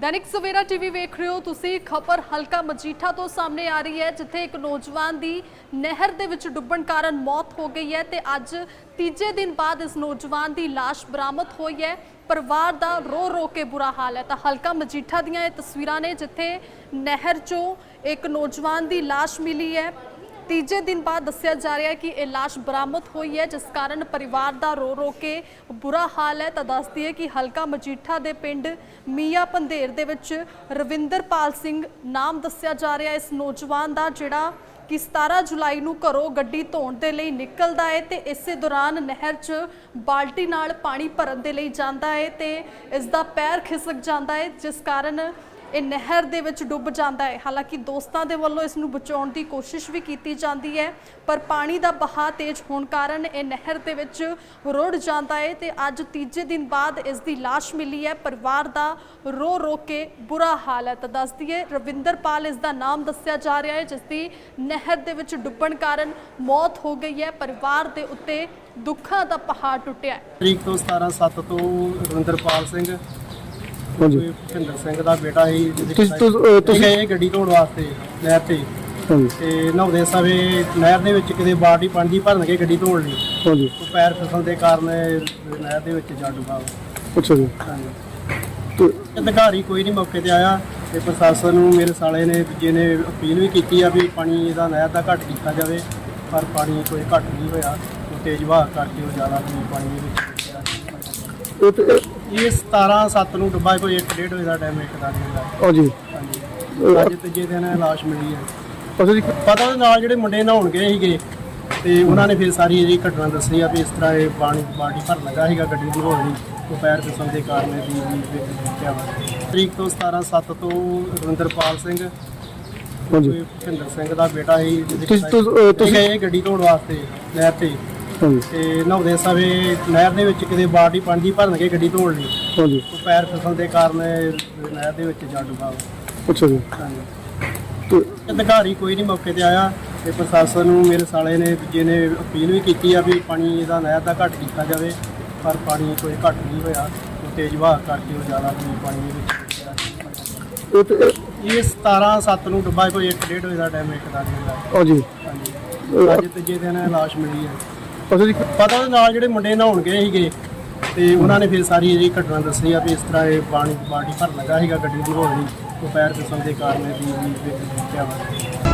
Dainik Savera TV ਵੇਖ ਰਹੇ ਹੋ ਤੁਸੀਂ, ਖਬਰ ਹਲਕਾ ਮਜੀਠਾ ਤੋਂ ਸਾਹਮਣੇ ਆ ਰਹੀ ਹੈ, ਜਿੱਥੇ ਇੱਕ ਨੌਜਵਾਨ ਦੀ ਨਹਿਰ ਦੇ ਵਿੱਚ ਡੁੱਬਣ ਕਾਰਨ ਮੌਤ ਹੋ ਗਈ ਹੈ ਤੇ ਅੱਜ ਤੀਜੇ ਦਿਨ ਬਾਅਦ ਇਸ ਨੌਜਵਾਨ ਦੀ ਲਾਸ਼ ਬਰਾਮਦ ਹੋਈ ਹੈ। ਪਰਿਵਾਰ ਦਾ ਰੋ ਰੋ ਕੇ ਬੁਰਾ ਹਾਲ ਹੈ। ਤਾਂ ਹਲਕਾ ਮਜੀਠਾ ਦੀਆਂ ਇਹ ਤਸਵੀਰਾਂ ਨੇ, ਜਿੱਥੇ ਨਹਿਰ 'ਚੋਂ ਇੱਕ ਨੌਜਵਾਨ ਦੀ ਲਾਸ਼ ਮਿਲੀ ਹੈ। ਤੀਜੇ ਦਿਨ ਬਾਅਦ ਦੱਸਿਆ ਜਾ ਰਿਹਾ ਹੈ ਕਿ ਇਹ ਲਾਸ਼ ਬਰਾਮਦ ਹੋਈ ਹੈ, ਜਿਸ ਕਾਰਨ ਪਰਿਵਾਰ ਦਾ ਰੋ ਰੋ ਕੇ ਬੁਰਾ ਹਾਲ ਹੈ। ਤਾਂ ਦੱਸਦੀ ਹੈ ਕਿ ਹਲਕਾ ਮਜੀਠਾ ਦੇ ਪਿੰਡ ਮੀਆਂ ਪੰਧੇਰ ਦੇ ਵਿੱਚ ਰਵਿੰਦਰਪਾਲ ਸਿੰਘ ਨਾਮ ਦੱਸਿਆ ਜਾ ਰਿਹਾ ਇਸ ਨੌਜਵਾਨ ਦਾ ਜਿਹੜਾ ਕਿ 17 ਜੁਲਾਈ ਨੂੰ ਘਰੋਂ ਗੱਡੀ ਧੋਣ ਦੇ ਲਈ ਨਿਕਲਦਾ ਹੈ ਤੇ ਇਸੇ ਦੌਰਾਨ ਨਹਿਰ 'ਚ ਬਾਲਟੀ ਨਾਲ ਪਾਣੀ ਭਰਨ ਦੇ ਲਈ ਜਾਂਦਾ ਹੈ ਤੇ ਇਸ ਦਾ ਪੈਰ ਖਿਸਕ ਜਾਂਦਾ ਹੈ, ਜਿਸ ਕਾਰਨ ਇਹ ਨਹਿਰ ਦੇ ਵਿੱਚ ਡੁੱਬ ਜਾਂਦਾ ਹੈ। ਹਾਲਾਂਕਿ ਦੋਸਤਾਂ ਦੇ ਵੱਲੋਂ ਇਸ ਨੂੰ ਬਚਾਉਣ ਦੀ ਕੋਸ਼ਿਸ਼ ਵੀ ਕੀਤੀ ਜਾਂਦੀ ਹੈ, ਪਰ ਪਾਣੀ ਦਾ ਬਹਾਅ ਤੇਜ਼ ਹੋਣ ਕਾਰਨ ਇਹ ਨਹਿਰ ਦੇ ਵਿੱਚ ਰੁੜ ਜਾਂਦਾ ਹੈ ਤੇ ਅੱਜ ਤੀਜੇ ਦਿਨ ਬਾਅਦ ਇਸ ਦੀ ਲਾਸ਼ ਮਿਲੀ ਹੈ। ਪਰਿਵਾਰ ਦਾ ਰੋ ਰੋ ਕੇ ਬੁਰਾ ਹਾਲ ਹੈ। ਤਾਂ ਦੱਸ ਰਵਿੰਦਰਪਾਲ ਇਸ ਦਾ ਨਾਮ ਦੱਸਿਆ ਜਾ ਰਿਹਾ ਹੈ, ਜਿਸ ਦੀ ਨਹਿਰ ਦੇ ਵਿੱਚ ਡੁੱਬਣ ਕਾਰਨ ਮੌਤ ਹੋ ਗਈ ਹੈ। ਪਰਿਵਾਰ ਦੇ ਉੱਤੇ ਦੁੱਖਾਂ ਦਾ ਪਹਾੜ ਟੁੱਟਿਆ ਹੈ। ਤਰੀਕ ਤੋਂ 17 7 ਤੋਂ ਰਵਿੰਦਰਪਾਲ ਸਿੰਘ ਹਾਂਜੀ। ਕੋਈ ਭੁਪਿੰਦਰ ਸਿੰਘ ਦਾ ਬੇਟਾ ਸੀ ਜਿਹਦੀ ਤੁਸੀਂ- ਤੁਸੀਂ- ਅਹ ਤੁਸੀਂ- ਗਏ ਗੱਡੀ ਧੋਣ ਵਾਸਤੇ ਨਹਿਰ ਤੇ। ਹਾਂਜੀ। ਤੇ ਨਹਾਉਂਦੇ ਸਮੇਂ ਨਹਿਰ ਦੇ ਵਿੱਚ ਕਿਤੇ ਬਾਲਟੀ ਪਾਣੀ ਦੀ ਭਰਨ ਗਏ ਗੱਡੀ ਧੋਣ ਲਈ। ਹਾਂਜੀ। ਉਹ ਪੈਰ ਫਿਸਲਣ ਦੇ ਕਾਰਨ ਇਹ ਨਹਿਰ ਦੇ ਵਿੱਚ ਜਾ ਡੁੱਬਾ। ਅੱਛਾ ਜੀ। ਹਾਂਜੀ। ਤੇ ਅਧਿਕਾਰੀ ਕੋਈ ਨਹੀਂ ਮੌਕੇ ਤੇ ਆਇਆ। ਤੇ ਪ੍ਰਸ਼ਾਸਨ ਨੂੰ ਮੇਰੇ ਸਾਲੇ ਨੇ ਦੂਜੇ ਨੇ ਅਪੀਲ ਵੀ ਕੀਤੀ ਆ ਵੀ ਪਾਣੀ ਇਹਦਾ ਨਹਿਰ ਦਾ ਘੱਟ ਕੀਤਾ ਜਾਵੇ। ਪਰ ਪਾਣੀ ਕੋਈ ਘੱਟ ਨਹੀਂ ਹੋਇਆ। ਉਹ ਤੇਜ਼ ਵਹਾਅ ਕਰਕੇ ਉਹ ਜ਼ਿਆਦਾ ਪਾਣੀ ਦੇ ਵਿੱਚ। ਇਹ ਤੇ ਇਹ- ਇਹ 17 7 ਨੂੰ ਡੁੱਬਾ ਕੋਈ 1.5 ਵਜੇ ਦਾ ਟਾਈਮ ਇੱਕ ਦਾ ਨਹੀਂ ਹੁੰਦਾ ਹਾਂਜੀ ਹਾਂਜੀ। ਅੱਜ ਤੀਜੇ ਦਿਨ ਇਹ ਲਾਸ਼ ਮਿਲੀ ਹੈ। ਅੱਛਾ ਜੀ। ਪਤਾ ਉਹਦੇ ਨਾਲ ਜਿਹੜੇ ਮੁੰਡੇ ਨਹਾਉਣ ਗਏ ਸੀਗੇ ਤੇ ਉਹਨਾਂ ਨੇ ਫਿਰ ਸਾਰੀ ਇਹ ਘਟਨਾ ਦੱਸੀ ਆ ਵੀ ਇਸ ਤਰ੍ਹਾਂ ਇਹ ਪਾਣੀ ਬਾਲਟੀ ਭਰ ਲੱਗਾ ਸੀਗਾ ਗੱਡੀ ਦੀ ਹੋਣ ਉਹ ਪੈਰ ਫਿਸਲਣ ਦੇ ਕਾਰਨ ਇਹ ਦੀ ਵੀ ਦੇਖਿਆ ਵਾ। ਤਰੀਕ ਤੋਂ 17 7 ਤੋਂ ਰਵਿੰਦਰਪਾਲ ਸਿੰਘ ਹਾਂਜੀ ਕੋਈ ਭੁਪਿੰਦਰ ਸਿੰਘ ਦਾ ਬੇਟਾ ਸੀ ਜਿਹਦੀ ਤੁਸੀਂ- ਤੁਸੀਂ- ਤੁਸੀਂ- ਗਏ ਗੱਡੀ ਧੋਣ ਵਾਸਤੇ ਨਹਿਰ ਤੇ। ਹਾਂਜੀ। ਤੇ ਨਹਾਉਂਦੇ ਸਮੇਂ ਨਹਿਰ ਦੇ ਵਿੱਚ ਕਿਤੇ ਬਾਲਟੀ ਪਾਣੀ ਦੀ ਭਰਨ ਗਏ ਗੱਡੀ ਧੋਣ ਲਈ। ਹਾਂਜੀ। ਉਹ ਪੈਰ ਫਿਸਲਣ ਦੇ ਕਾਰਨ ਨਹਿਰ ਦੇ ਵਿੱਚ ਜਾ ਡੁੱਬਾ। ਅੱਛਾ ਜੀ। ਹਾਂਜੀ। ਤੇ ਅਧਿਕਾਰੀ ਕੋਈ ਨਹੀਂ ਮੌਕੇ ਤੇ ਆਇਆ ਤੇ ਪ੍ਰਸ਼ਾਸਨ ਨੂੰ ਮੇਰੇ ਸਾਲੇ ਨੇ ਦੂਜੇ ਨੇ ਅਪੀਲ ਵੀ ਕੀਤੀ ਆ ਵੀ ਪਾਣੀ ਇਹਦਾ ਨਹਿਰ ਦਾ ਘੱਟ ਕੀਤਾ ਜਾਵੇ ਪਰ ਪਾਣੀ ਕੋਈ ਘੱਟ ਨਹੀਂ ਹੋਇਆ ਉਹ ਤੇਜ਼ ਵਹਾਅ ਕਰਕੇ ਉਹ ਜ਼ਿਆਦਾ ਪਾਣੀ ਦੇ ਵਿੱਚ। ਇਹ ਤੇ ਇਹ- ਇਹ 17 7 ਨੂੰ ਡੁੱਬਾ ਕੋਈ 1.5 ਵਜੇ ਦਾ ਟਾਈਮ ਇੱਕ ਦਾ ਹੁੰਦਾ ਹਾਂਜੀ। ਹਾਂਜੀ। ਅੱਜ ਤੀਜੇ ਦਿਨ ਇਹ ਲਾਸ਼ ਮਿਲੀ ਹੈ। ਅੱਛਾ ਜੀ ਪਤਾ ਉਹਦੇ ਨਾਲ ਜਿਹੜੇ ਮੁੰਡੇ ਨਹਾਉਣ ਗਏ ਸੀਗੇ, ਤੇ ਉਹਨਾਂ ਨੇ ਫਿਰ ਸਾਰੀ ਇਹ ਘਟਨਾ ਦੱਸੀ ਆ ਵੀ ਇਸ ਤਰ੍ਹਾਂ ਇਹ ਪਾਣੀ ਬਾਲਟੀ ਭਰ ਲੱਗਾ ਸੀਗਾ ਗੱਡੀ ਦੀ ਹੋਣ ਲਈ ਉਹ ਪੈਰ ਫਿਸਲਣ ਦੇ ਕਾਰਨ ਇਹ ਦੀ ਵੀ ਦੇਖਿਆ